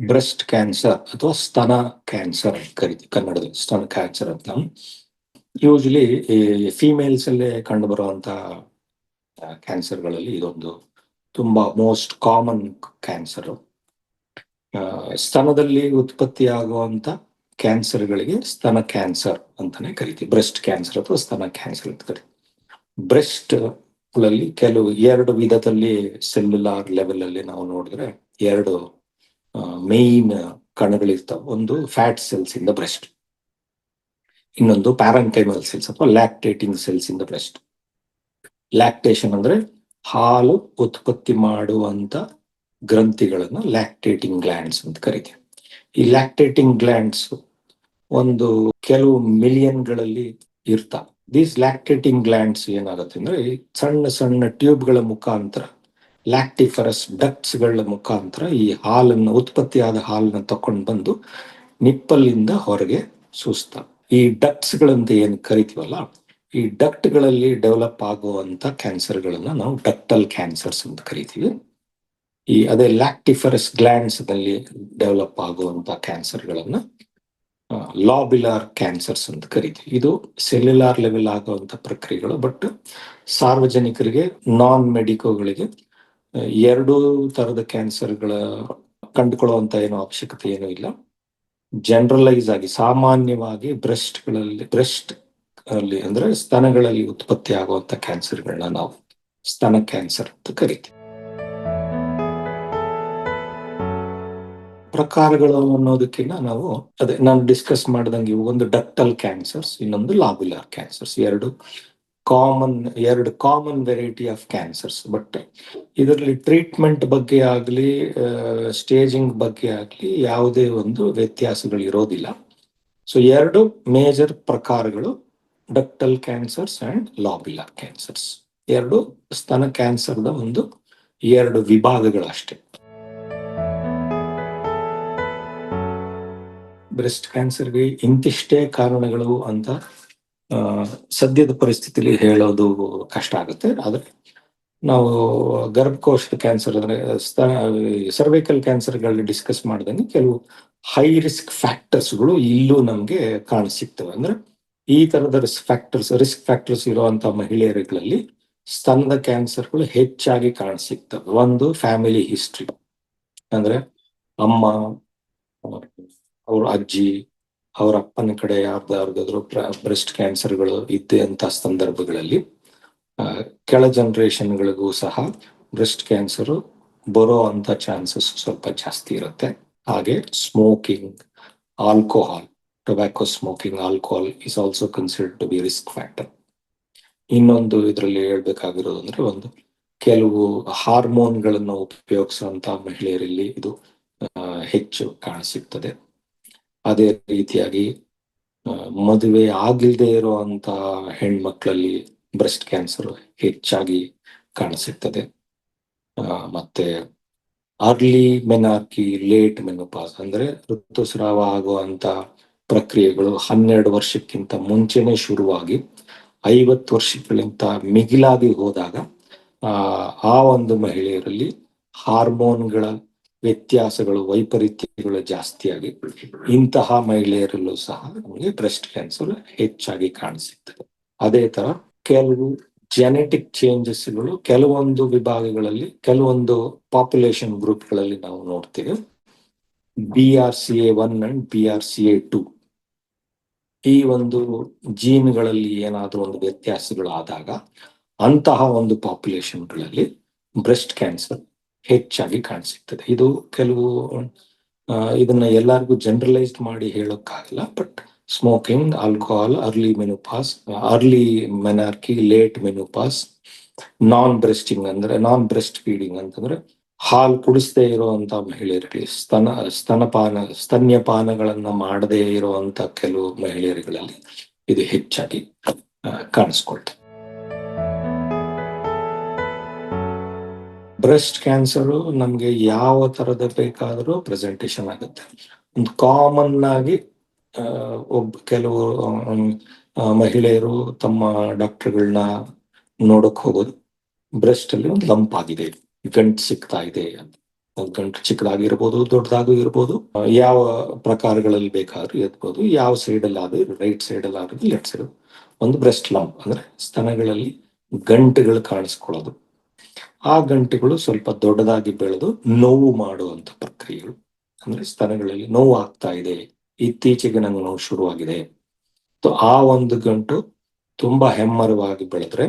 Breast cancer ಅಥವಾ ಸ್ತನ cancer ಅಂತ ಕರಿತೀವಿ, ಕನ್ನಡದಲ್ಲಿ ಸ್ತನ ಕ್ಯಾನ್ಸರ್ ಅಂತ. ಯೂಶಲಿ ಫಿಮೇಲ್ಸ್ ಅಲ್ಲೇ ಕಂಡು ಬರುವಂತಹ ಕ್ಯಾನ್ಸರ್ಗಳಲ್ಲಿ ಇದೊಂದು ತುಂಬಾ ಮೋಸ್ಟ್ ಕಾಮನ್ ಕ್ಯಾನ್ಸರ್. ಸ್ತನದಲ್ಲಿ ಉತ್ಪತ್ತಿಯಾಗುವಂತ ಕ್ಯಾನ್ಸರ್ಗಳಿಗೆ ಸ್ತನ ಕ್ಯಾನ್ಸರ್ ಅಂತಾನೆ ಕರಿತೀವಿ. ಬ್ರೆಸ್ಟ್ ಕ್ಯಾನ್ಸರ್ ಅಥವಾ ಸ್ತನ ಕ್ಯಾನ್ಸರ್ ಅಂತ ಕರಿತೀವಿ. ಬ್ರೆಸ್ಟ್ಗಳಲ್ಲಿ ಕೆಲವು ಎರಡು ವಿಧದಲ್ಲಿ ಸೆಲ್ಯುಲಾರ್ ಲೆವೆಲ್ ಅಲ್ಲಿ ನಾವು ನೋಡಿದ್ರೆ ಎರಡು ಮೇನ್ ಕಣಗಳಿರ್ತಾವ ಒಂದು ಫ್ಯಾಟ್ ಸೆಲ್ಸ್ ಇಂದ ಬ್ರೆಸ್ಟ್ ಇನ್ನೊಂದು ಪ್ಯಾರಂಕೈಮಲ್ ಸೆಲ್ಸ್ ಅಥವಾ ಲ್ಯಾಕ್ಟೇಟಿಂಗ್ ಸೆಲ್ಸ್ ಇಂದ ಬ್ರೆಸ್ಟ್ ಲ್ಯಾಕ್ಟೇಷನ್ ಅಂದ್ರೆ ಹಾಲು ಉತ್ಪತ್ತಿ ಮಾಡುವಂತ ಗ್ರಂಥಿಗಳನ್ನ ಲ್ಯಾಕ್ಟೇಟಿಂಗ್ ಗ್ಲ್ಯಾಂಡ್ಸ್ ಅಂತ ಕರಿತೀವಿ. ಈ ಲ್ಯಾಕ್ಟೇಟಿಂಗ್ ಗ್ಲ್ಯಾಂಡ್ಸ್ ಒಂದು ಕೆಲವು ಮಿಲಿಯನ್ಗಳಲ್ಲಿ ಇರ್ತಾವ ದೀಸ್ ಲ್ಯಾಕ್ಟೇಟಿಂಗ್ ಗ್ಲ್ಯಾಂಡ್ಸ್ ಏನಾಗುತ್ತೆ ಅಂದ್ರೆ ಸಣ್ಣ ಸಣ್ಣ ಟ್ಯೂಬ್ಗಳ ಮುಖಾಂತರ ಲ್ಯಾಕ್ಟಿಫರಸ್ ಡಕ್ಟ್ಸ್ಗಳ ಮುಖಾಂತರ ಈ ಹಾಲನ್ನು, ಉತ್ಪತ್ತಿಯಾದ ಹಾಲನ್ನು ತಕೊಂಡು ಬಂದು ನಿಪ್ಪಲ್ಲಿಂದ ಹೊರಗೆ ಸೂಸ್ತ. ಈ ಡಕ್ಟ್ಸ್ ಏನು ಕರಿತೀವಲ್ಲ, ಈ ಡಕ್ಟ್ಗಳಲ್ಲಿ ಡೆವಲಪ್ ಆಗುವಂತ ಕ್ಯಾನ್ಸರ್ ಗಳನ್ನ ನಾವು ಡಕ್ಟಲ್ ಕ್ಯಾನ್ಸರ್ಸ್ ಅಂತ ಕರಿತೀವಿ. ಈ ಅದೇ ಲ್ಯಾಕ್ಟಿಫರಸ್ ಗ್ಲ್ಯಾಂಡ್ಸ್ನಲ್ಲಿ ಡೆವಲಪ್ ಆಗುವಂತ ಕ್ಯಾನ್ಸರ್ ಗಳನ್ನ ಲಾಬಿಲಾರ್ ಕ್ಯಾನ್ಸರ್ಸ್ ಅಂತ ಕರಿತೀವಿ. ಇದು ಸೆಲ್ಯುಲಾರ್ ಲೆವೆಲ್ ಆಗುವಂತ ಪ್ರಕ್ರಿಯೆಗಳು, ಬಟ್ ಸಾರ್ವಜನಿಕರಿಗೆ, ನಾನ್ ಮೆಡಿಕೋಗಳಿಗೆ ಎರಡೂ ತರದ ಕ್ಯಾನ್ಸರ್ಗಳ ಕಂಡುಕೊಳ್ಳುವಂತ ಏನೋ ಅವಶ್ಯಕತೆ ಏನೂ ಇಲ್ಲ. ಜನರಲೈಸ್ ಆಗಿ ಸಾಮಾನ್ಯವಾಗಿ ಬ್ರೆಸ್ಟ್ಗಳಲ್ಲಿ, ಬ್ರೆಸ್ಟ್ ಅಲ್ಲಿ ಅಂದ್ರೆ ಸ್ತನಗಳಲ್ಲಿ ಉತ್ಪತ್ತಿ ಆಗುವಂತ ಕ್ಯಾನ್ಸರ್ಗಳನ್ನ ನಾವು ಸ್ತನ ಕ್ಯಾನ್ಸರ್ ಅಂತ ಕರಿತೀವಿ. ಪ್ರಕಾರಗಳು ಅನ್ನೋದಕ್ಕಿಂತ ನಾವು ಅದೇ ನಾನು ಡಿಸ್ಕಸ್ ಮಾಡಿದಂಗೆ ಒಂದು ಡಕ್ಟಲ್ ಕ್ಯಾನ್ಸರ್ಸ್, ಇನ್ನೊಂದು ಲಾಬ್ಯುಲರ್ ಕ್ಯಾನ್ಸರ್ಸ್, ಎರಡು ಕಾಮನ್ ಎರಡು common variety of cancers but ಇದರಲ್ಲಿ ಟ್ರೀಟ್ಮೆಂಟ್ ಬಗ್ಗೆ ಆಗಲಿ ಸ್ಟೇಜಿಂಗ್ ಬಗ್ಗೆ ಆಗಲಿ ಯಾವುದೇ ಒಂದು ವ್ಯತ್ಯಾಸಗಳು ಇರೋದಿಲ್ಲ. ಸೊ ಎರಡು ಮೇಜರ್ ಪ್ರಕಾರಗಳು ductal cancers and lobular cancers ಎರಡು ಸ್ತನ ಕ್ಯಾನ್ಸರ್ದ ಒಂದು ಎರಡು ವಿಭಾಗಗಳು ಅಷ್ಟೇ ಬ್ರೆಸ್ಟ್ ಕ್ಯಾನ್ಸರ್ಗೆ ಇಂತಿಷ್ಟೇ ಕಾರಣಗಳು ಅಂತ ಸದ್ಯದ ಪರಿಸ್ಥಿತಿಲಿ ಹೇಳೋದು ಕಷ್ಟ ಆಗುತ್ತೆ. ಆದ್ರೆ ನಾವು ಗರ್ಭಕೋಶದ ಕ್ಯಾನ್ಸರ್ ಅಂದ್ರೆ ಸರ್ವೈಕಲ್ ಕ್ಯಾನ್ಸರ್ಗಳಲ್ಲಿ ಡಿಸ್ಕಸ್ ಮಾಡಿದಂಗೆ ಕೆಲವು ಹೈ ರಿಸ್ಕ್ ಫ್ಯಾಕ್ಟರ್ಸ್ಗಳು ಇಲ್ಲೂ ನಮ್ಗೆ ಕಾಣಿಸಿಕ್ತವೆ ಅಂದ್ರೆ ಈ ತರದ ರಿಸ್ಕ್ ಫ್ಯಾಕ್ಟರ್ಸ್ ರಿಸ್ಕ್ ಫ್ಯಾಕ್ಟರ್ಸ್ ಇರುವಂತಹ ಮಹಿಳೆಯರುಗಳಲ್ಲಿ ಸ್ತನದ ಕ್ಯಾನ್ಸರ್ಗಳು ಹೆಚ್ಚಾಗಿ ಕಾಣಸಿಗ್ತವೆ. ಒಂದು ಫ್ಯಾಮಿಲಿ ಹಿಸ್ಟ್ರಿ ಅಂದ್ರೆ ಅಮ್ಮ, ಅವ್ರ ಅಜ್ಜಿ ಅವ್ರ ಅಪ್ಪನ ಕಡೆ ಯಾರ್ದಾರ್ದಾದ್ರು ಬ್ರೆಸ್ಟ್ ಕ್ಯಾನ್ಸರ್ಗಳು ಇದ್ದೆ ಅಂತ ಸಂದರ್ಭಗಳಲ್ಲಿ ಕೆಳ ಜನರೇಷನ್ಗಳಿಗೂ ಸಹ ಬ್ರೆಸ್ಟ್ ಕ್ಯಾನ್ಸರ್ ಬರೋ ಅಂತ ಚಾನ್ಸಸ್ ಸ್ವಲ್ಪ ಜಾಸ್ತಿ ಇರುತ್ತೆ. ಹಾಗೆ smoking alcohol tobacco smoking alcohol is also considered to be risk factor ಇನ್ನೊಂದು ಇದರಲ್ಲಿ ಹೇಳ್ಬೇಕಾಗಿರೋದು ಅಂದ್ರೆ ಒಂದು ಕೆಲವು ಹಾರ್ಮೋನ್ಗಳನ್ನು ಉಪಯೋಗಿಸುವಂತ ಮಹಿಳೆಯರಲ್ಲಿ ಇದು ಹೆಚ್ಚು ಕಾಣಸಿಗ್ತದೆ. ಅದೇ ರೀತಿಯಾಗಿ ಮದುವೆ ಆಗಿಲ್ದೇ ಇರುವಂತ ಹೆಣ್ಮಕ್ಳಲ್ಲಿ ಬ್ರೆಸ್ಟ್ ಕ್ಯಾನ್ಸರ್ ಹೆಚ್ಚಾಗಿ ಕಾಣಸಿಗ್ತದೆ ಮತ್ತೆ ಅರ್ಲಿ ಮೆನಾರ್ಕಿ, ಲೇಟ್ ಮೆನೋಪಾಸ್ ಅಂದ್ರೆ ಋತುಸ್ರಾವ ಆಗುವಂತ ಪ್ರಕ್ರಿಯೆಗಳು ಹನ್ನೆರಡು ವರ್ಷಕ್ಕಿಂತ ಮುಂಚೆನೆ ಶುರುವಾಗಿ, ಐವತ್ತು ವರ್ಷಗಳಿಂತ ಮಿಗಿಲಾಗಿ ಹೋದಾಗ ಆ ಒಂದು ಮಹಿಳೆಯರಲ್ಲಿ ಹಾರ್ಮೋನ್ಗಳ ವ್ಯತ್ಯಾಸಗಳು, ವೈಪರೀತ್ಯಗಳು ಜಾಸ್ತಿಯಾಗಿ ಇಂತಹ ಮಹಿಳೆಯರಲ್ಲೂ ಸಹ ನಮಗೆ ಬ್ರೆಸ್ಟ್ ಕ್ಯಾನ್ಸರ್ ಹೆಚ್ಚಾಗಿ ಕಾಣಿಸುತ್ತದೆ ಅದೇ ತರ ಕೆಲವು ಜೆನೆಟಿಕ್ ಚೇಂಜಸ್ಗಳು ಕೆಲವೊಂದು ವಿಭಾಗಗಳಲ್ಲಿ, ಕೆಲವೊಂದು ಪಾಪ್ಯುಲೇಷನ್ ಗ್ರೂಪ್ಗಳಲ್ಲಿ ನಾವು ನೋಡ್ತೇವೆ. B R C A one and B R C A two ಈ ಒಂದು ಜೀನ್ಗಳಲ್ಲಿ ಏನಾದರೂ ಒಂದು ವ್ಯತ್ಯಾಸಗಳು ಆದಾಗ ಅಂತಹ ಒಂದು ಪಾಪ್ಯುಲೇಷನ್ಗಳಲ್ಲಿ ಬ್ರೆಸ್ಟ್ ಕ್ಯಾನ್ಸರ್ ಹೆಚ್ಚಾಗಿ ಕಾಣಿಸುತ್ತದೆ ಇದು ಕೆಲವು ಇದನ್ನ ಎಲ್ಲರಿಗೂ ಜನರಲೈಸ್ಡ್ ಮಾಡಿ ಹೇಳೋಕ್ಕಾಗಲ್ಲ but smoking alcohol early menopause early menarche late menopause non breasting ಅಂದ್ರೆ ನಾನ್ ಬ್ರೆಸ್ಟ್ ಫೀಡಿಂಗ್ ಅಂತಂದ್ರೆ ಹಾಲು ಕುಡಿಸದೇ ಇರುವಂತ ಮಹಿಳೆಯರಿಗೆ, ಸ್ತನ, ಸ್ತನಪಾನ, ಸ್ತನ್ಯಪಾನಗಳನ್ನ ಮಾಡದೇ ಇರುವಂತ ಕೆಲವು ಮಹಿಳೆಯರುಗಳಲ್ಲಿ ಇದು ಹೆಚ್ಚಾಗಿ ಕಾಣಿಸ್ಕೊಳ್ತದೆ. ಬ್ರೆಸ್ಟ್ ಕ್ಯಾನ್ಸರ್ ನಮ್ಗೆ ಯಾವ ತರದ ಬೇಕಾದರೂ ಪ್ರೆಸೆಂಟೇಶನ್ ಆಗುತ್ತೆ. ಒಂದು ಕಾಮನ್ ಆಗಿ ಒಬ್ಬ ಕೆಲವು ಮಹಿಳೆಯರು ತಮ್ಮ ಡಾಕ್ಟರ್ಗಳನ್ನ ನೋಡಕ್ ಹೋಗೋದು. ಬ್ರೆಸ್ಟ್ ಅಲ್ಲಿ ಒಂದು ಲಂಪ್ ಆಗಿದೆ. ಗಂಟ್ ಸಿಗ್ತಾ ಇದೆ ಅಂತ. ಒಂದ್ ಗಂಟು ಚಿಕ್ಕದಾಗಿರ್ಬೋದು, ದೊಡ್ಡದಾಗೂ ಇರ್ಬೋದು. ಯಾವ ಪ್ರಕಾರಗಳಲ್ಲಿ ಬೇಕಾದ್ರೂ ಇರ್ಬೋದು. ಯಾವ ಸೈಡ್ ಅಲ್ಲಿ ಆದ್ರೂ ರೈಟ್ ಸೈಡ್ ಅಲ್ಲಿ ಆದ್ರೂ ಲೆಫ್ಟ್ ಸೈಡ್ ಒಂದು ಬ್ರೆಸ್ಟ್ ಲಂಪ್. ಅಂದ್ರೆ ಸ್ತನಗಳಲ್ಲಿ ಗಂಟುಗಳು ಕಾಣಿಸ್ಕೊಳ್ಳೋದು. ಆ ಗಂಟೆಗಳು ಸ್ವಲ್ಪ ದೊಡ್ಡದಾಗಿ ಬೆಳೆದು ನೋವು ಮಾಡುವಂತ ಪ್ರಕ್ರಿಯೆಗಳು. ಅಂದ್ರೆ ಸ್ತನಗಳಲ್ಲಿ ನೋವು ಆಗ್ತಾ ಇದೆ. ಇತ್ತೀಚೆಗೆ ನಂಗೆ ನೋವು ಶುರುವಾಗಿದೆ. ಆ ಒಂದು ಗಂಟು ತುಂಬಾ ಹೆಮ್ಮರವಾಗಿ ಬೆಳೆದ್ರೆ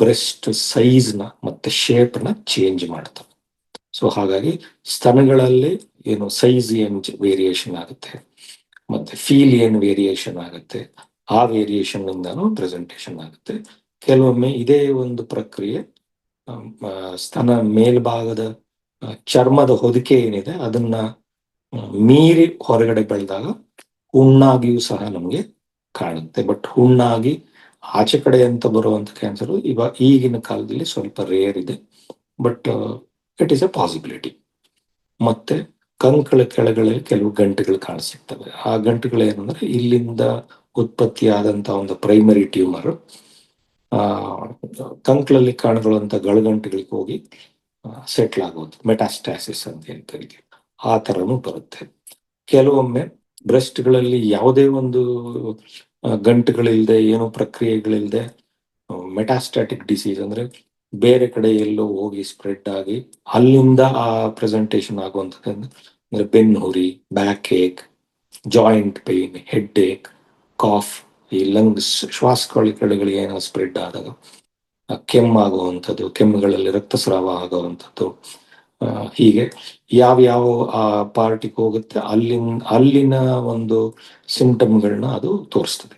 ಬ್ರೆಸ್ಟ್ ಸೈಜ್ನ ಮತ್ತೆ ಶೇಪ್ನ ಚೇಂಜ್ ಮಾಡ್ತವೆ ಸೊ ಹಾಗಾಗಿ ಸ್ತನಗಳಲ್ಲಿ ಏನು ಸೈಜ್ ಏನ್ ವೇರಿಯೇಷನ್ ಆಗುತ್ತೆ, ಮತ್ತೆ ಫೀಲ್ ಏನ್ ವೇರಿಯೇಷನ್ ಆಗುತ್ತೆ, ಆ ವೇರಿಯೇಷನ್ ಇಂದಾನು ಪ್ರೆಸೆಂಟೇಷನ್ ಆಗುತ್ತೆ. ಕೆಲವೊಮ್ಮೆ ಇದೇ ಒಂದು ಪ್ರಕ್ರಿಯೆ ಸ್ತನ ಮೇಲ್ಭಾಗದ ಚರ್ಮದ ಹೊದಿಕೆ ಏನಿದೆ, ಅದನ್ನ ಮೀರಿ ಹೊರಗಡೆ ಬೆಳೆದಾಗ ಹುಣ್ಣಾಗಿಯೂ ಸಹ ನಮಗೆ ಕಾಣುತ್ತೆ. ಬಟ್ ಹುಣ್ಣಾಗಿ ಆಚೆ ಕಡೆ ಅಂತ ಬರುವಂತ ಕ್ಯಾನ್ಸರ್ ಇವಾಗ ಈಗಿನ ಕಾಲದಲ್ಲಿ ಸ್ವಲ್ಪ ರೇರ್ ಇದೆ. But it is a possibility ಮತ್ತೆ ಕಂಕಳ ಕೆಳಗಳಲ್ಲಿ ಕೆಲವು ಗಂಟುಗಳು ಕಾಣಿಸಿರ್ತವೆ ಆ ಗಂಟುಗಳು ಏನಂದ್ರೆ ಇಲ್ಲಿಂದ ಉತ್ಪತ್ತಿಯಾದಂತಹ ಒಂದು ಪ್ರೈಮರಿ ಟ್ಯೂಮರ್ ಕಂಕಳಲ್ಲಿ ಕಾಣುವಂತ ಗಳಗಂಟುಗಳಿಗೆ ಹೋಗಿ ಸೆಟ್ಲ್ ಆಗೋದು ಮೆಟಾಸ್ಟಾಸಿಸ್ ಅಂತ ಕರಿತೀವಿ ಆ ತರನು ಬರುತ್ತೆ. ಕೆಲವೊಮ್ಮೆ ಬ್ರೆಸ್ಟ್ಗಳಲ್ಲಿ ಯಾವುದೇ ಒಂದು ಗಂಟುಗಳಿಲ್ಲದೆ, ಏನೋ ಪ್ರಕ್ರಿಯೆಗಳಿಲ್ಲದೆ ಮೆಟಾಸ್ಟಾಟಿಕ್ ಡಿಸೀಸ್ ಅಂದ್ರೆ ಬೇರೆ ಕಡೆ ಎಲ್ಲೋ ಹೋಗಿ ಸ್ಪ್ರೆಡ್ ಆಗಿ, ಅಲ್ಲಿಂದ ಆ ಪ್ರೆಸೆಂಟೇಷನ್ ಆಗುವಂಥದ್ದು ಅಂದ್ರೆ ಬೆನ್ನು ಹುರಿ backache joint pain headache cough ಈ ಲಂಗ್ಸ್ ಶ್ವಾಸಕೋಳಿ ಕಡೆಗಳಿಗೆ ಏನೋ ಸ್ಪ್ರೆಡ್ ಆದಾಗ ಕೆಮ್ಮ ಕೆಮ್ಮಾಗುವಂಥದ್ದು ಕೆಮ್ಮುಗಳಲ್ಲಿ ರಕ್ತಸ್ರಾವ ಆಗುವಂಥದ್ದು ಹೀಗೆ ಯಾವ್ಯಾವ ಆ ಪಾರ್ಟಿಗೆ ಹೋಗುತ್ತೆ, ಅಲ್ಲಿನ ಅಲ್ಲಿನ ಒಂದು ಸಿಂಟಮ್ಗಳನ್ನ ಅದು ತೋರಿಸ್ತದೆ.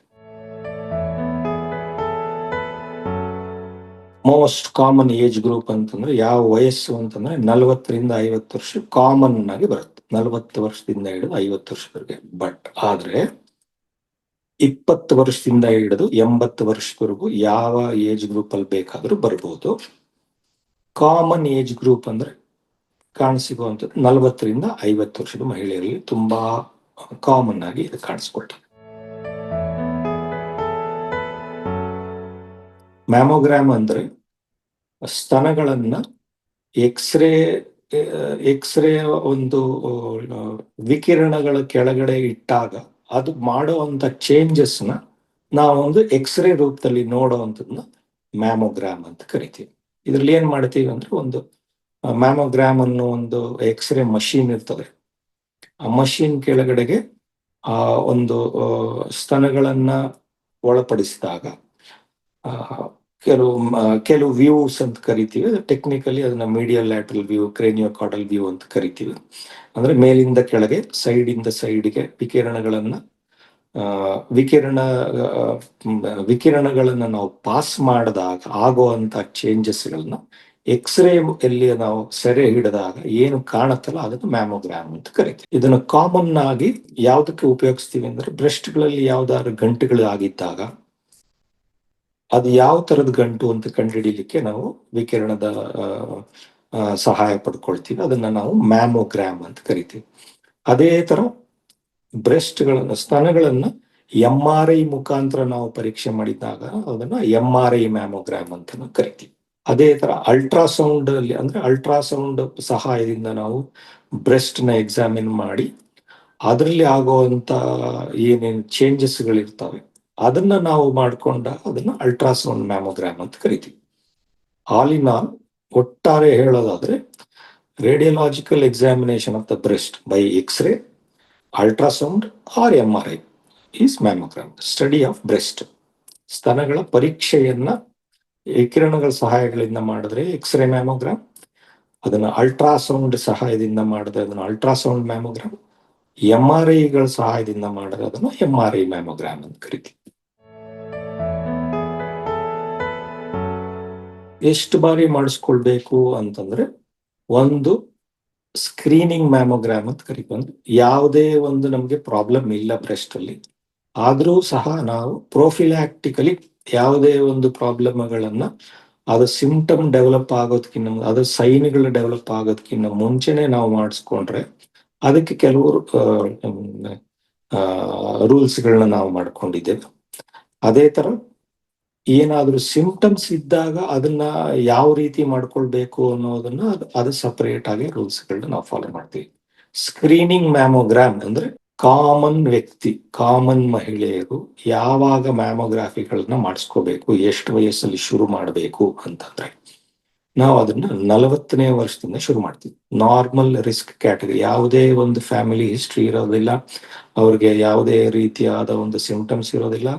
ಮೋಸ್ಟ್ ಕಾಮನ್ ಏಜ್ ಗ್ರೂಪ್ ಅಂತಂದ್ರೆ ಯಾವ ವಯಸ್ಸು ಅಂತಂದ್ರೆ ನಲವತ್ತರಿಂದ ಐವತ್ತು ವರ್ಷ ಕಾಮನ್ ಆಗಿ ಬರುತ್ತೆ. ನಲವತ್ತು ವರ್ಷದಿಂದ ಹಿಡಿದು ಐವತ್ತು ವರ್ಷದವರೆಗೆ. ಬಟ್ ಆದ್ರೆ ಇಪ್ಪತ್ತು ವರ್ಷದಿಂದ ಹಿಡಿದು ಎಂಬತ್ತು ವರ್ಷದವರೆಗೂ ಯಾವ ಏಜ್ ಗ್ರೂಪ್ ಅಲ್ಲಿ ಬೇಕಾದ್ರೂ ಬರ್ಬೋದು. ಕಾಮನ್ ಏಜ್ ಗ್ರೂಪ್ ಅಂದ್ರೆ ಕಾಣಿಸಿಗುವಂಥದ್ದು ನಲವತ್ತರಿಂದ ಐವತ್ತು ವರ್ಷದ ಮಹಿಳೆಯರಲ್ಲಿ ತುಂಬಾ ಕಾಮನ್ ಆಗಿ ಇದು ಕಾಣಿಸ್ಕೊಳ್ತದೆ. ಮ್ಯಾಮೋಗ್ರಾಮ್ ಅಂದ್ರೆ ಸ್ತನಗಳನ್ನ ಎಕ್ಸ್ರೇ ಎಕ್ಸ್ರೇ ಒಂದು ವಿಕಿರಣಗಳ ಕೆಳಗಡೆ ಇಟ್ಟಾಗ ಅದು ಮಾಡುವಂತ ಚೇಂಜಸ್ನ ನಾವೊಂದು ಎಕ್ಸ್ರೇ ರೂಪದಲ್ಲಿ ನೋಡುವಂಥದ್ದನ್ನ ಮ್ಯಾಮೋಗ್ರಾಮ್ ಅಂತ ಕರಿತೀವಿ. ಇದ್ರಲ್ಲಿ ಏನ್ ಮಾಡ್ತೀವಿ ಅಂದ್ರೆ ಒಂದು ಮ್ಯಾಮೋಗ್ರಾಮ್ ಅನ್ನೋ ಒಂದು ಎಕ್ಸ್ರೇ ಮಷೀನ್ ಇರ್ತದೆ. ಆ ಮಷೀನ್ ಕೆಳಗಡೆಗೆ, ಆ, ಒಂದು ಸ್ತನಗಳನ್ನು ಒಳಪಡಿಸಿದಾಗ ಕೆಲವು ಕೆಲವು ವ್ಯೂಸ್ ಅಂತ ಕರಿತೀವಿ. ಟೆಕ್ನಿಕಲಿ ಅದನ್ನ medial lateral view craniocaudal view ಅಂತ ಕರಿತೀವಿ. ಅಂದ್ರೆ ಮೇಲಿಂದ ಕೆಳಗೆ ಸೈಡ್ ಇಂದ ಸೈಡ್ಗೆ ವಿಕಿರಣಗಳನ್ನ ವಿಕಿರಣ ವಿಕಿರಣಗಳನ್ನ ನಾವು ಪಾಸ್ ಮಾಡಿದಾಗ, ಆಗುವಂತ ಚೇಂಜಸ್ಗಳನ್ನ ಎಕ್ಸ್ರೇ ಎಲ್ಲಿ ನಾವು ಸೆರೆ ಹಿಡಿದಾಗ ಏನು ಕಾಣುತ್ತಲ್ಲ ಅದನ್ನು ಮ್ಯಾಮೋಗ್ರಾಮ್ ಅಂತ ಕರಿತೀವಿ. ಇದನ್ನ ಕಾಮನ್ ಆಗಿ ಯಾವ್ದಕ್ಕೆ ಉಪಯೋಗಿಸ್ತೀವಿ ಅಂದ್ರೆ ಬ್ರೆಸ್ಟ್ಗಳಲ್ಲಿ ಯಾವ್ದಾದ್ರು ಗಂಟುಗಳು ಆಗಿದ್ದಾಗ ಅದು ಯಾವ ತರದ ಗಂಟು ಅಂತ ಕಂಡುಹಿಡಿಯಲಿಕ್ಕೆ ನಾವು ವಿಕಿರಣದ ಸಹಾಯ ಪಡ್ಕೊಳ್ತೀವಿ. ಅದನ್ನ ನಾವು ಮ್ಯಾಮೋಗ್ರಾಮ್ ಅಂತ ಕರಿತೀವಿ. ಅದೇ ತರ ಬ್ರೆಸ್ಟ್ಗಳನ್ನ, ಸ್ತನಗಳನ್ನ ಎಂ ಆರ್ ಐ ಮುಖಾಂತರ ನಾವು ಪರೀಕ್ಷೆ ಮಾಡಿದಾಗ ಅದನ್ನ ಎಂ ಆರ್ ಐ ಮ್ಯಾಮೋಗ್ರಾಮ್ ಅಂತ ನಾವು ಕರಿತೀವಿ. ಅದೇ ತರ ಅಲ್ಟ್ರಾಸೌಂಡ್ ಅಲ್ಲಿ, ಅಂದ್ರೆ ಅಲ್ಟ್ರಾಸೌಂಡ್ ಸಹಾಯದಿಂದ ನಾವು ಬ್ರೆಸ್ಟ್ನ ಎಕ್ಸಾಮಿನ್ ಮಾಡಿ, ಅದರಲ್ಲಿ ಆಗುವಂತ ಏನೇನು ಚೇಂಜಸ್ ಗಳಿರ್ತವೆ ಅದನ್ನ ನಾವು ಮಾಡಿಕೊಂಡ ಅದನ್ನ ಅಲ್ಟ್ರಾಸೌಂಡ್ ಮ್ಯಾಮೋಗ್ರಾಮ್ ಅಂತ ಕರಿತೀವಿ. ಆಲ್ ಇನ್ ಆಲ್ ಒಟ್ಟಾರೆ ಹೇಳೋದಾದ್ರೆ radiological examination of the breast by X-ray ultrasound R M R I is mammogram study of breast ಸ್ತನಗಳ ಪರೀಕ್ಷೆಯನ್ನ ಕಿರಣಗಳ ಸಹಾಯಗಳಿಂದ ಮಾಡಿದ್ರೆ ಎಕ್ಸ್ರೇ ಮ್ಯಾಮೋಗ್ರಾಮ್ ಅದನ್ನ ಅಲ್ಟ್ರಾಸೌಂಡ್ ಸಹಾಯದಿಂದ ಮಾಡಿದ್ರೆ ಅದನ್ನ ಅಲ್ಟ್ರಾಸೌಂಡ್ ಮ್ಯಾಮೋಗ್ರಾಮ್ ಎಂ ಆರ್ ಐಗಳ ಸಹಾಯದಿಂದ ಮಾಡಿದ್ರೆ ಅದನ್ನ ಎಂ ಆರ್ ಐ ಮ್ಯಾಮೋಗ್ರಾಮ್ ಅಂತ ಕರಿತೀವಿ. ಎಷ್ಟು ಬಾರಿ ಮಾಡಿಸ್ಕೊಳ್ಬೇಕು ಅಂತಂದ್ರೆ ಒಂದು ಸ್ಕ್ರೀನಿಂಗ್ ಮ್ಯಾಮೋಗ್ರಾಮ್ ಅಂತ ಕರಿಬಂದು ಯಾವುದೇ ಒಂದು ನಮಗೆ ಪ್ರಾಬ್ಲಮ್ ಇಲ್ಲ ಬ್ರೆಸ್ಟ್ ಅಲ್ಲಿ. ಆದರೂ ಸಹ ನಾವು ಪ್ರೊಫಿಲಾಕ್ಟಿಕಲಿ ಯಾವುದೇ ಒಂದು ಪ್ರಾಬ್ಲಮ್ಗಳನ್ನ ಅದು ಸಿಂಪ್ಟಮ್ ಡೆವಲಪ್ ಆಗೋದಕ್ಕಿಂತ ಅದು ಸೈನ್ಗಳು ಡೆವಲಪ್ ಆಗೋದಕ್ಕಿಂತ ಮುಂಚೆನೆ ನಾವು ಮಾಡಿಸ್ಕೊಂಡ್ರೆ ಅದಕ್ಕೆ ಕೆಲವರು ರೂಲ್ಸ್ಗಳನ್ನ ನಾವು ಮಾಡ್ಕೊಂಡಿದ್ದೇವೆ. ಅದೇ ತರ ಏನಾದ್ರೂ ಸಿಂಪ್ಟಮ್ಸ್ ಇದ್ದಾಗ ಅದನ್ನ ಯಾವ ರೀತಿ ಮಾಡ್ಕೊಳ್ಬೇಕು ಅನ್ನೋದನ್ನ ಅದು- ಸೆಪರೇಟ್ ಆಗಿ ರೂಲ್ಸ್ ಗಳನ್ನ ನಾವು ಫಾಲೋ ಮಾಡ್ತೀವಿ. ಸ್ಕ್ರೀನಿಂಗ್ ಮ್ಯಾಮೋಗ್ರಾಮ್ ಅಂದ್ರೆ ಕಾಮನ್ ವ್ಯಕ್ತಿ ಕಾಮನ್ ಮಹಿಳೆಯರು ಯಾವಾಗ ಮ್ಯಾಮೋಗ್ರಾಫಿಗಳನ್ನ ಮಾಡಿಸ್ಕೋಬೇಕು, ಎಷ್ಟು ವಯಸ್ಸಲ್ಲಿ ಶುರು ಮಾಡಬೇಕು ಅಂತಂದ್ರೆ. ನಾವು ಅದನ್ನ ನಲವತ್ತನೇ ವರ್ಷದಿಂದ ಶುರು ಮಾಡ್ತೀವಿ. ನಾರ್ಮಲ್ ರಿಸ್ಕ್ ಕ್ಯಾಟಗರಿ ಯಾವುದೇ ಒಂದು ಫ್ಯಾಮಿಲಿ ಹಿಸ್ಟ್ರಿ ಇರೋದಿಲ್ಲ. ಅವ್ರಿಗೆ ಯಾವುದೇ ರೀತಿಯಾದ ಒಂದು ಸಿಂಪ್ಟಮ್ಸ್ ಇರೋದಿಲ್ಲ.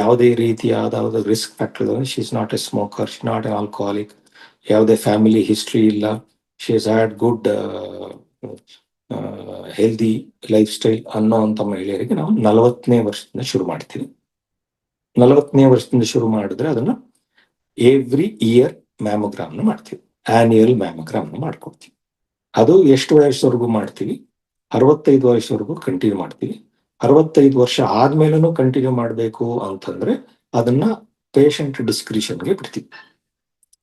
ಯಾವುದೇ ರೀತಿಯಾದ ಒಂದು risk factor she is not a smoker she not a alcoholic ಯಾವುದೇ ಫ್ಯಾಮಿಲಿ ಹಿಸ್ಟ್ರಿ ಇಲ್ಲ. She is had good healthy lifestyle ಅನ್ನೋ ಅಂತ ಮಹಿಳೆಯರಿಗೆ ನಾವು ನಲವತ್ತನೇ ವರ್ಷದಿಂದ ಶುರು ಮಾಡ್ತೀವಿ. ನಲವತ್ತನೇ ವರ್ಷದಿಂದ ಶುರು ಮಾಡಿದ್ರೆ ಅದನ್ನ ಎವ್ರಿ ಇಯರ್ ಮ್ಯಾಮೋಗ್ರಾಮ್ನ ಮಾಡ್ತೀವಿ. ಆನ್ಯುಯಲ್ ಮ್ಯಾಮೋಗ್ರಾಮ್ನ ಮಾಡ್ಕೊಡ್ತೀವಿ. ಅದು ಎಷ್ಟು ವಯಸ್ಸವರೆಗೂ ಮಾಡ್ತೀವಿ? ಅರವತ್ತೈದು ವಯಸ್ಸವರೆಗೂ ಕಂಟಿನ್ಯೂ ಮಾಡ್ತೀವಿ. ಅರವತ್ತೈದು ವರ್ಷ ಆದ್ಮೇಲೂ ಕಂಟಿನ್ಯೂ ಮಾಡಬೇಕು ಅಂತಂದ್ರೆ ಅದನ್ನ ಪೇಷಂಟ್ ಡಿಸ್ಕ್ರಿಷನ್ಗೆ ಬಿಡ್ತೀವಿ.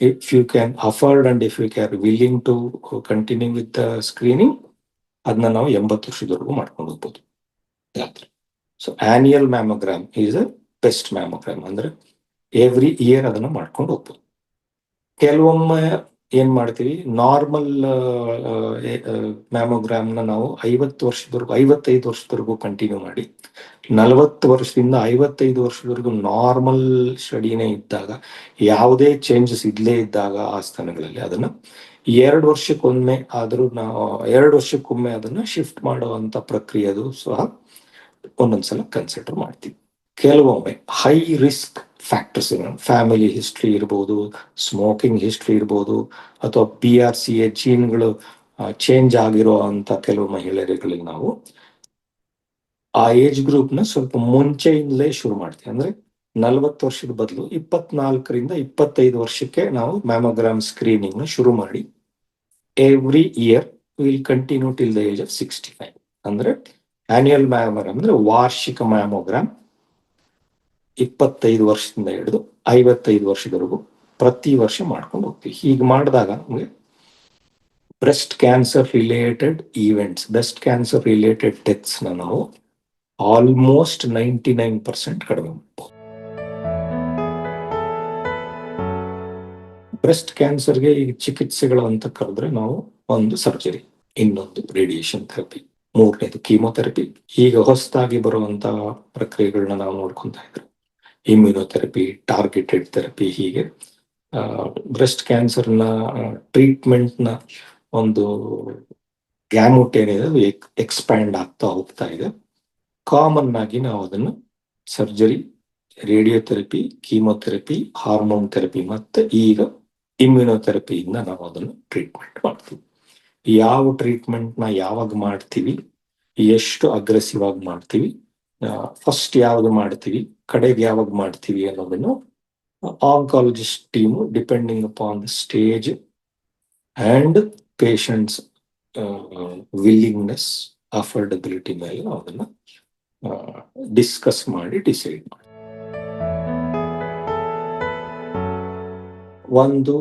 If you can afford and if you can willing to continue with screening ಅದನ್ನ ನಾವು ಎಂಬತ್ತು ವರ್ಷದವರೆಗೂ ಮಾಡ್ಕೊಂಡು ಹೋಗ್ಬೋದು. So annual mammogram is a best mammogram ಅಂದ್ರೆ ಎವ್ರಿ ಇಯರ್ ಅದನ್ನ ಮಾಡ್ಕೊಂಡು ಹೋಗ್ಬೋದು. ಕೆಲವೊಮ್ಮೆ ಏನ್ ಮಾಡ್ತೀವಿ ನಾರ್ಮಲ್ ಮ್ಯಾಮೋಗ್ರಾಮ್ನ ನಾವು ಐವತ್ತು ವರ್ಷದವರೆಗೂ, ಐವತ್ತೈದು ವರ್ಷದವರೆಗೂ ಕಂಟಿನ್ಯೂ ಮಾಡಿ, ನಲವತ್ತು ವರ್ಷದಿಂದ ಐವತ್ತೈದು ವರ್ಷದವರೆಗೂ ನಾರ್ಮಲ್ ಸ್ಟಡಿನೇ ಇದ್ದಾಗ, ಯಾವುದೇ ಚೇಂಜಸ್ ಇದ್ಲೇ ಇದ್ದಾಗ ಆ ಸ್ಥಾನಗಳಲ್ಲಿ ಅದನ್ನ ಎರಡು ವರ್ಷಕ್ಕೊಮ್ಮೆ ಆದ್ರೂ ನಾವು, ಎರಡು ವರ್ಷಕ್ಕೊಮ್ಮೆ ಅದನ್ನ ಶಿಫ್ಟ್ ಮಾಡುವಂತ ಪ್ರಕ್ರಿಯೆದು ಸಹ ಒಂದೊಂದ್ಸಲ ಕನ್ಸಿಡರ್ ಮಾಡ್ತೀವಿ. ಕೆಲವೊಮ್ಮೆ high risk factors family history ಇರ್ಬೋದು ಸ್ಮೋಕಿಂಗ್ ಹಿಸ್ಟ್ರಿ ಇರ್ಬೋದು, ಅಥವಾ ಪಿ ಆರ್ ಸಿ ಎ ಜೀನ್ಗಳು ಚೇಂಜ್ ಆಗಿರೋ ಅಂತ ಕೆಲವು ಮಹಿಳೆಯರುಗಳಿಗೆ ನಾವು ಆ ಏಜ್ ಗ್ರೂಪ್ನ ಸ್ವಲ್ಪ ಮುಂಚೆಯಿಂದಲೇ ಶುರು ಮಾಡ್ತೀವಿ. ಅಂದ್ರೆ ನಲವತ್ತು ವರ್ಷದ ಬದಲು ಇಪ್ಪತ್ನಾಲ್ಕರಿಂದ ಇಪ್ಪತ್ತೈದು ವರ್ಷಕ್ಕೆ ನಾವು ಮ್ಯಾಮೋಗ್ರಾಮ್ ಸ್ಕ್ರೀನಿಂಗ್ನ ಶುರು ಮಾಡಿ every year will continue till the age of sixty five ಅಂದ್ರೆ ಆನ್ಯುಯಲ್ ಮ್ಯಾಮೋಗ್ರಾಮ್ ಅಂದ್ರೆ ವಾರ್ಷಿಕ ಮ್ಯಾಮೋಗ್ರಾಮ್ ಇಪ್ಪತ್ತೈದು ವರ್ಷದಿಂದ ಹಿಡಿದು ಐವತ್ತೈದು ವರ್ಷದವರೆಗೂ ಪ್ರತಿ ವರ್ಷ ಮಾಡ್ಕೊಂಡು ಹೋಗ್ತೀವಿ. ಹೀಗೆ ಮಾಡಿದಾಗ ನಮಗೆ breast cancer related events breast cancer related ಡೆತ್ಸ್ನ ನಾವು ಆಲ್ಮೋಸ್ಟ್ ನೈಂಟಿ ನೈನ್ ಪರ್ಸೆಂಟ್ ಕಡಿಮೆ ಮಾಡ್ಬೋದು. ಬ್ರೆಸ್ಟ್ ಕ್ಯಾನ್ಸರ್ಗೆ ಈಗ ಚಿಕಿತ್ಸೆಗಳು ಅಂತ ಕರೆದ್ರೆ ನಾವು ಒಂದು ಸರ್ಜರಿ ಇನ್ನೊಂದು ರೇಡಿಯೇಷನ್ ಥೆರಪಿ ಮೂರನೇದು ಕೀಮೋಥೆರಪಿ ಈಗ ಹೊಸದಾಗಿ ಬರುವಂತಹ ಪ್ರಕ್ರಿಯೆಗಳನ್ನ ನಾವು ನೋಡ್ಕೊಂತ ಇದ್ರೆ. ಇಮ್ಯುನೋಥೆರಪಿ ಟಾರ್ಗೆಟೆಡ್ ಥೆರಪಿ ಹೀಗೆ. ಬ್ರೆಸ್ಟ್ ಕ್ಯಾನ್ಸರ್ನ ಟ್ರೀಟ್ಮೆಂಟ್ನ ಒಂದು ಗ್ಯಾಮುಟ್ ಏನಿದೆ ಅದು ಎಕ್ಸ್ಪ್ಯಾಂಡ್ ಆಗ್ತಾ ಹೋಗ್ತಾ ಇದೆ. ಕಾಮನ್ ಆಗಿ ನಾವು ಅದನ್ನು surgery radiotherapy chemotherapy hormone therapy ಮತ್ತೆ ಈಗ ಇಮ್ಯುನೋಥೆರಪಿಯಿಂದ ನಾವು ಅದನ್ನು ಟ್ರೀಟ್ಮೆಂಟ್ ಮಾಡ್ತೀವಿ. ಯಾವ ಟ್ರೀಟ್ಮೆಂಟ್ನ ಯಾವಾಗ ಮಾಡ್ತೀವಿ, ಎಷ್ಟು ಅಗ್ರೆಸಿವ್ ಆಗಿ ಮಾಡ್ತೀವಿ ಫಸ್ಟ್ ಯಾವ್ದು ಮಾಡ್ತೀವಿ? ಕಡೆಗೆ ಯಾವಾಗ ಮಾಡ್ತೀವಿ ಅನ್ನೋದನ್ನು oncologist team depending upon the stage and patients willingness affordability ಮೇಲೆ ನಾವು ಅದನ್ನ ಡಿಸ್ಕಸ್ ಮಾಡಿ ಡಿಸೈಡ್ ಮಾಡಿ. ಒಂದು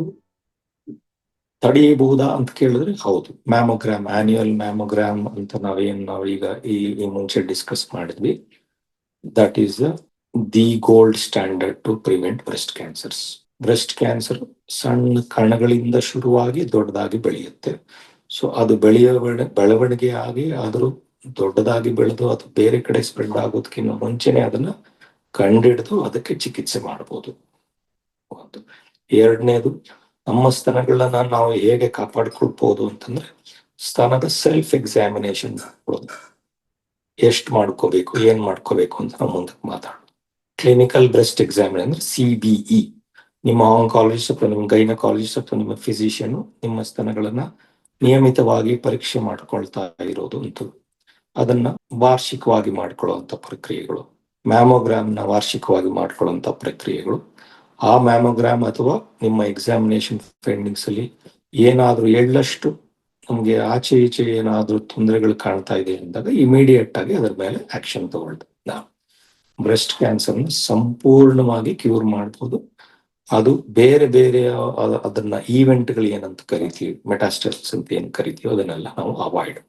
ತಡೆಯಬಹುದಾ ಅಂತ ಕೇಳಿದ್ರೆ ಹೌದು. ಮ್ಯಾಮೋಗ್ರಾಮ್ ಆನ್ಯುಯಲ್ ಮ್ಯಾಮೋಗ್ರಾಮ್ ಅಂತ ನಾವೇನ್ ನಾವೀಗ ಈ ಮುಂಚೆ ಡಿಸ್ಕಸ್ ಮಾಡಿದ್ವಿ. That is the gold standard to prevent breast cancers breast cancer ಸಣ್ಣ ಕಣಗಳಿಂದ ಶುರುವಾಗಿ ದೊಡ್ಡದಾಗಿ ಬೆಳೆಯುತ್ತೆ. ಸೊ ಅದು ಬೆಳೆಯ ಬೆಳವಣಿಗೆ ಆಗಿ ಆದರೂ ದೊಡ್ಡದಾಗಿ ಬೆಳೆದು ಅದು ಬೇರೆ ಕಡೆ ಸ್ಪ್ರೆಡ್ ಆಗೋದಕ್ಕಿಂತ ಮುಂಚೆನೆ ಅದನ್ನ ಕಂಡಿಡಿದು ಅದಕ್ಕೆ ಚಿಕಿತ್ಸೆ ಮಾಡಬಹುದು ಒಂದು. ಎರಡನೇದು ನಮ್ಮ ಸ್ಥಾನಗಳನ್ನ ನಾವು ಹೇಗೆ ಕಾಪಾಡ್ಕೊಳ್ಬಹುದು ಅಂತಂದ್ರೆ ಸ್ಥಾನದ ಸೆಲ್ಫ್ ಎಕ್ಸಾಮಿನೇಷನ್ ಮಾಡ್ಕೊಳ್ಳೋದು ಎಷ್ಟು ಮಾಡ್ಕೋಬೇಕು, ಏನ್ ಮಾಡ್ಕೋಬೇಕು ಅಂತ ನಾವು ಮುಂದಕ್ಕೆ ಮಾತಾಡೋದು. ಕ್ಲಿನಿಕಲ್ ಬ್ರೆಸ್ಟ್ ಎಕ್ಸಾಮಿನ್ ಅಂದ್ರೆ ಸಿಬಿಇ ನಿಮ್ಮ ಆಂಕಾಲಜಿಸ್ಟ್ ಅಥವಾ ನಿಮ್ಮ ಗೈನಕಾಲಜಿಸ್ಟ್ ಅಥವಾ ನಿಮ್ಮ ಫಿಸಿಷಿಯನ್ ನಿಮ್ಮ ಸ್ಥಾನಗಳನ್ನ ನಿಯಮಿತವಾಗಿ ಪರೀಕ್ಷೆ ಮಾಡ್ಕೊಳ್ತಾ ಇರೋದು ಅಂತ. ಅದನ್ನ ವಾರ್ಷಿಕವಾಗಿ ಮಾಡ್ಕೊಳ್ಳುವಂತ ಪ್ರಕ್ರಿಯೆಗಳು. ಮ್ಯಾಮೋಗ್ರಾಮ್ನ ವಾರ್ಷಿಕವಾಗಿ ಮಾಡ್ಕೊಳ್ಳುವಂತ ಪ್ರಕ್ರಿಯೆಗಳು. ಆ ಮ್ಯಾಮೋಗ್ರಾಮ್ ಅಥವಾ ನಿಮ್ಮ ಎಕ್ಸಾಮಿನೇಷನ್ ಫೈಂಡಿಂಗ್ಸ್ ಅಲ್ಲಿ ಏನಾದ್ರೂ ಎಳ್ಳಷ್ಟು ನಮ್ಗೆ ಆಚೆ ಈಚೆ ಏನಾದ್ರೂ ತೊಂದರೆಗಳು ಕಾಣ್ತಾ ಇದೆ ಅಂದಾಗ ಇಮಿಡಿಯೇಟ್ ಆಗಿ ಅದರ ಮೇಲೆ ಆಕ್ಷನ್ ತಗೊಳ್ದು ನಾವು ಬ್ರೆಸ್ಟ್ ಕ್ಯಾನ್ಸರ್ ಸಂಪೂರ್ಣವಾಗಿ ಕ್ಯೂರ್ ಮಾಡಬಹುದು ಅದು ಬೇರೆ ಬೇರೆ ಅದನ್ನ ಈವೆಂಟ್ಗಳು ಏನಂತ ಕರಿತೀವಿ ಮೆಟಾಸ್ಟರ್ಸ್ ಅಂತ ಏನ್ ಕರಿತೀವಿ ಅದನ್ನೆಲ್ಲ ನಾವು ಅವಾಯ್ಡ್